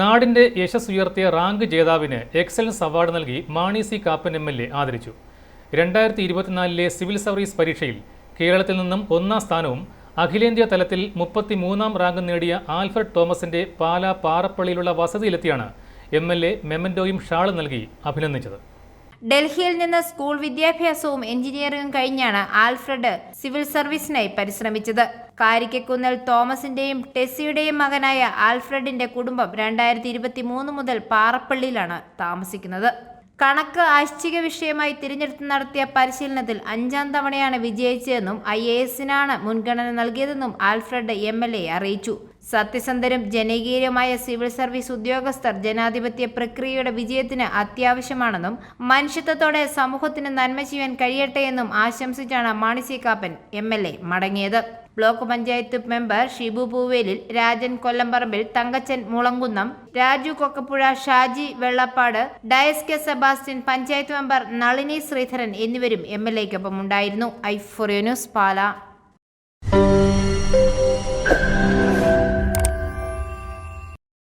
നാടിന്റെ യശസ് ഉയർത്തിയ റാങ്ക് ജേതാവിന് എക്സലൻസ് അവാർഡ് നൽകി Mani C Kappan M L A ആദരിച്ചു. രണ്ടായിരത്തി ഇരുപത്തിനാലിലെ സിവിൽ സർവീസ് പരീക്ഷയിൽ കേരളത്തിൽ നിന്നും ഒന്നാം സ്ഥാനവും അഖിലേന്ത്യാ തലത്തിൽ മുപ്പത്തി മൂന്നാം റാങ്ക് നേടിയ ആൽഫ്രഡ് തോമസിന്റെ പാലാ പാറപ്പള്ളിയിലുള്ള വസതിയിലെത്തിയാണ് എം എൽ എ മെമന്റോയും ഷാളും നൽകി അഭിനന്ദിച്ചത്. ഡൽഹിയിൽ നിന്ന് സ്കൂൾ വിദ്യാഭ്യാസവും എഞ്ചിനീയറിംഗും കഴിഞ്ഞാണ് ആൽഫ്രഡ് സിവിൽ സർവീസിനായി പരിശ്രമിച്ചത്. കാരിക്കക്കുന്നൽ തോമസിന്റെയും ടെസ്സിയുടെയും മകനായ ആൽഫ്രഡിന്റെ കുടുംബം രണ്ടായിരത്തി ഇരുപത്തി മൂന്ന് മുതൽ പാറപ്പള്ളിയിലാണ് താമസിക്കുന്നത്. കണക്ക് ഐച്ഛിക വിഷയമായി തിരഞ്ഞെടുത്ത് നടത്തിയ പരിശീലനത്തിൽ അഞ്ചാം തവണയാണ് വിജയിച്ചതെന്നും ഐ എ എസിനാണ് മുൻഗണന നൽകിയതെന്നും ആൽഫ്രഡ് എം എൽ എ അറിയിച്ചു. സത്യസന്ധരും ജനകീയരുമായ സിവിൽ സർവീസ് ഉദ്യോഗസ്ഥർ ജനാധിപത്യ പ്രക്രിയയുടെ വിജയത്തിന് അത്യാവശ്യമാണെന്നും മനുഷ്യത്വത്തോടെ സമൂഹത്തിന് നന്മ ചെയ്യാൻ കഴിയട്ടെ എന്നും ആശംസിച്ചാണ് Mani C Kappan M L A മടങ്ങിയത്. Block panchayat member Shibu Poovelil Rajan Kollamparambil Thankachan Mulankunnam Raju Kokkappuzha Shaji Vellappad Dias K Sebastian panchayat member Nalini Sreedharan എന്നിവരും എം എൽ എക്കൊപ്പം ഉണ്ടായിരുന്നു ഐ ന്യൂസ് പാല.